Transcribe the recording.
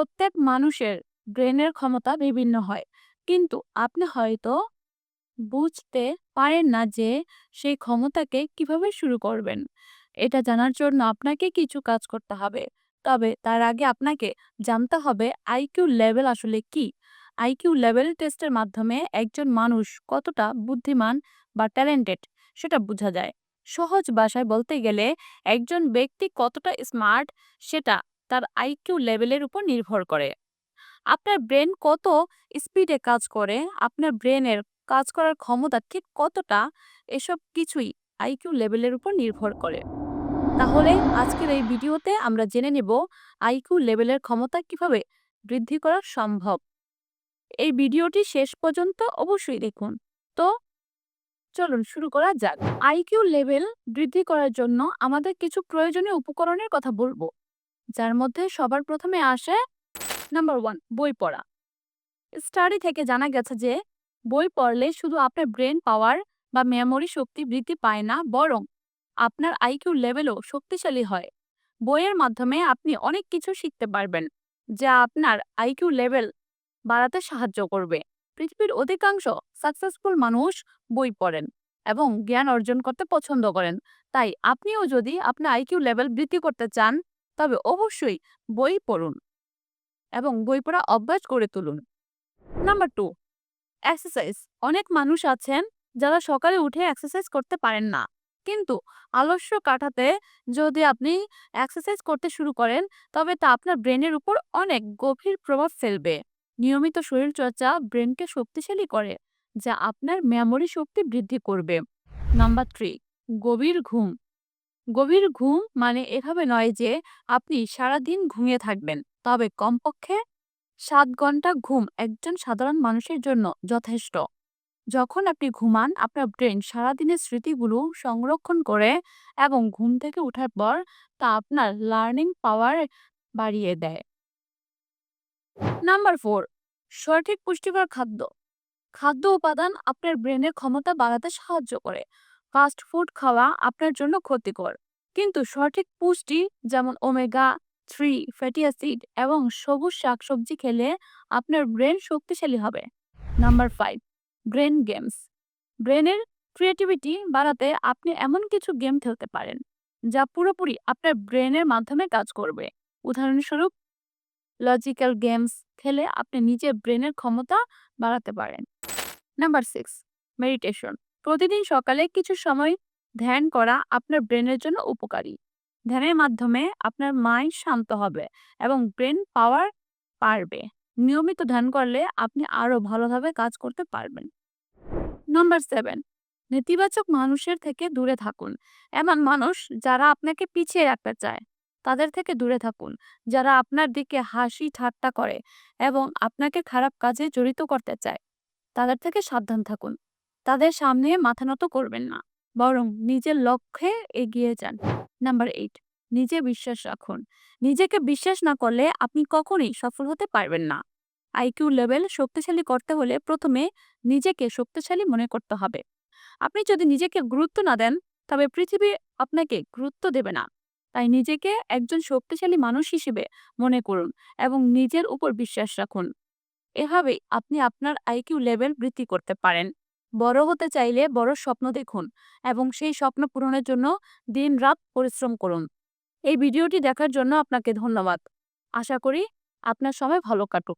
প্রত্যেক মানুষের ব্রেনের ক্ষমতা বিভিন্ন হয়। কিন্তু আপনি হয়তো বুঝতে পারেন না যে সেই ক্ষমতাকে কীভাবে শুরু করবেন। এটা জানার জন্য আপনাকে কিছু কাজ করতে হবে। তবে তার আগে আপনাকে জানতে হবে আইকিউ লেভেল আসলে কি? আইকিউ লেভেল টেস্টের মাধ্যমে একজন মানুষ কতটা বুদ্ধিমান বা ট্যালেন্টেড সেটা বোঝা যায়। সহজ ভাষায় বলতে গেলে একজন ব্যক্তি কতটা স্মার্ট সেটা তার আইকিউ লেভেলের উপর নির্ভর করে। আপনার ব্রেন কত স্পিডে কাজ করে, আপনার ব্রেনের কাজ করার ক্ষমতা ঠিক কতটা, এসব কিছুই আইকিউ লেভেলের উপর নির্ভর করে। তাহলে আজকের এই ভিডিওতে আমরা জেনে নেব আইকিউ লেভেলের ক্ষমতা কীভাবে বৃদ্ধি করা সম্ভব। এই ভিডিওটি শেষ পর্যন্ত অবশ্যই দেখুন। তো চলুন শুরু করা যাক। আইকিউ লেভেল বৃদ্ধি করার জন্য আমাদের কিছু প্রয়োজনীয় উপকরণের কথা বলব। যার মধ্যে সবার প্রথমে আসে নাম্বার ওয়ান বই পড়া। স্টাডি থেকে জানা গেছে যে, বই পড়লে শুধু আপনার ব্রেন পাওয়ার বা মেমোরি শক্তি বৃদ্ধি পায় না, বরং আপনার আইকিউ লেভেলও শক্তিশালী হয়। বইয়ের মাধ্যমে আপনি অনেক কিছু শিখতে পারবেন, যা আপনার আইকিউ লেভেল বাড়াতে সাহায্য করবে। পৃথিবীর অধিকাংশ সাকসেসফুল মানুষ বই পড়েন এবং জ্ঞান অর্জন করতে পছন্দ করেন। তাই আপনিও যদি আপনার আইকিউ লেভেল বৃদ্ধি করতে চান তবে অবশ্যই বই পড়ুন এবং বই পড়া অভ্যাস করে তুলুন। নাম্বার টু এক্সারসাইজ অনেক মানুষ আছেন যারা সকালে উঠে এক্সারসাইজ করতে পারেন না। কিন্তু আলস্য কাটাতে যদি আপনি এক্সারসাইজ করতে শুরু করেন, তবে তা আপনার ব্রেনের উপর অনেক গভীর প্রভাব ফেলবে। নিয়মিত শরীরচর্চা ব্রেনকে শক্তিশালী করে, যা আপনার মেমোরি শক্তি বৃদ্ধি করবে। নাম্বার থ্রি, গভীর ঘুম। গভীর ঘুম মানে এভাবে নয় যে আপনি সারাদিন ঘুমিয়ে থাকবেন। তবে কমপক্ষে সাত ঘণ্টা ঘুম একজন সাধারণ মানুষের জন্য যথেষ্ট। যখন আপনি ঘুমান, আপনার ব্রেন সারাদিনের স্মৃতিগুলো সংরক্ষণ করে এবং ঘুম থেকে ওঠার পর তা আপনার লার্নিং পাওয়ার বাড়িয়ে দেয়। নাম্বার ফোর, সঠিক পুষ্টিকর খাদ্য। খাদ্য উপাদান আপনার ব্রেনের ক্ষমতা বাড়াতে সাহায্য করে। ফাস্ট ফুড খাওয়া আপনার জন্য ক্ষতিকর। কিন্তু সঠিক পুষ্টি যেমন ওমেগা থ্রি, ফ্যাটি অ্যাসিড এবং সবুজ শাকসবজি খেলে আপনার ব্রেন শক্তিশালী হবে। Number five, brain games. ব্রেনের ক্রিয়েটিভিটি বাড়াতে আপনি এমন কিছু গেম খেলতে পারেন যা পুরোপুরি আপনার ব্রেনের মাধ্যমে কাজ করবে। উদাহরণস্বরূপ, লজিক্যাল গেমস খেলে আপনি নিজের ব্রেনের ক্ষমতা বাড়াতে পারেন। Number six, meditation. প্রতিদিন সকালে কিছু সময় ধ্যান করা আপনার ব্রেনের জন্য উপকারী। ধ্যানের মাধ্যমে আপনার মাইন্ড শান্ত হবে এবং ব্রেন পাওয়ার পারবে নিয়মিত ধ্যান করলে আপনি আরও ভালোভাবে কাজ করতে পারবেন। নম্বর সেভেন, নেতিবাচক মানুষের থেকে দূরে থাকুন এমন মানুষ যারা আপনাকে পিছিয়ে রাখতে চায়। তাদের থেকে দূরে থাকুন, যারা আপনার দিকে হাসি ঠাট্টা করে এবং আপনাকে খারাপ কাজে জড়িত করতে চায়। তাদের থেকে সাবধান থাকুন। তাদের সামনে মাথা নত করবেন না। বরং নিজের লক্ষ্যে এগিয়ে যান। নাম্বার এইট, নিজে বিশ্বাস রাখুন। নিজেকে বিশ্বাস না করলে আপনি কখনোই সফল হতে পারবেন না। আইকিউ লেভেল শক্তিশালী করতে হলে প্রথমে নিজেকে শক্তিশালী মনে করতে হবে। আপনি যদি নিজেকে গুরুত্ব না দেন, তবে পৃথিবী আপনাকে গুরুত্ব দেবে না। তাই নিজেকে একজন শক্তিশালী মানুষ হিসেবে মনে করুন এবং নিজের উপর বিশ্বাস রাখুন। এভাবেই আপনি আপনার আইকিউ লেভেল বৃদ্ধি করতে পারেন। বড় হতে চাইলে বড় স্বপ্ন দেখুন এবং সেই স্বপ্ন পূরণের জন্য দিন রাত পরিশ্রম করুন। এই ভিডিওটি দেখার জন্য আপনাকে ধন্যবাদ। আশা করি আপনার সময় ভালো কাটুক।